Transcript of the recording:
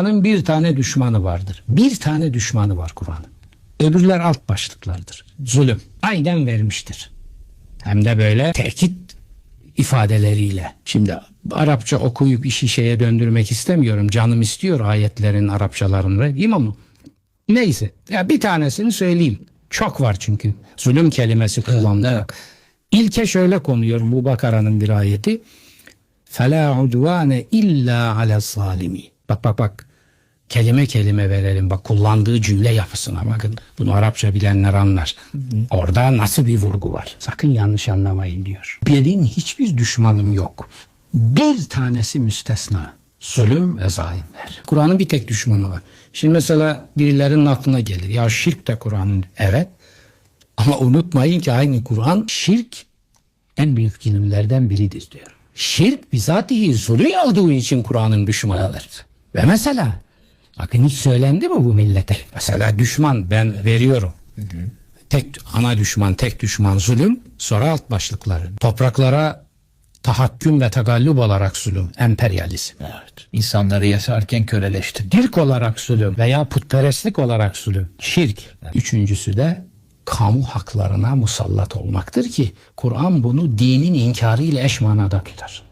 Kur'an'ın bir tane düşmanı vardır. Bir tane düşmanı var Kur'an'ın. Öbürler alt başlıklardır. Zulüm. Aynen vermiştir. Hem de böyle tekit ifadeleriyle. Şimdi Arapça okuyup işi şeye döndürmek istemiyorum. Canım istiyor ayetlerin Arapçalarını diyeyim ama neyse. Ya bir tanesini söyleyeyim. Çok var çünkü. Zulüm kelimesi kullanılıyor. İlke şöyle konuyor bu Bakara'nın bir ayeti. فَلَا عُدْوَانَ اِلَّا عَلَى الظَّالِمِينَ Bak bak bak. Kelime kelime verelim. Bak kullandığı cümle yapısına bakın. Bunu Arapça bilenler anlar. Orada nasıl bir vurgu var? Sakın yanlış anlamayın diyor. Benim hiçbir düşmanım yok. Bir tanesi müstesna. Zulüm ve zalimler. Kur'an'ın bir tek düşmanı var. Şimdi mesela birilerinin aklına gelir. Ya şirk de Kur'an'ın. Evet. Ama unutmayın ki aynı Kur'an şirk en büyük ilimlerden biridir diyor. Şirk bizatihi zulü olduğu için Kur'an'ın düşmanıdır. Ve mesela bakın hiç söylendi mi bu millete? Mesela düşman ben veriyorum. Tek ana düşman, tek düşman zulüm, sonra alt başlıkları. Topraklara tahakküm ve tagallub olarak zulüm, emperyalizm. Evet. İnsanları yaşarken köleleştirdi. Dirk olarak zulüm veya putperestlik olarak zulüm. Şirk. Üçüncüsü de kamu haklarına musallat olmaktır ki Kur'an bunu dinin inkarı ile eş manada tutar.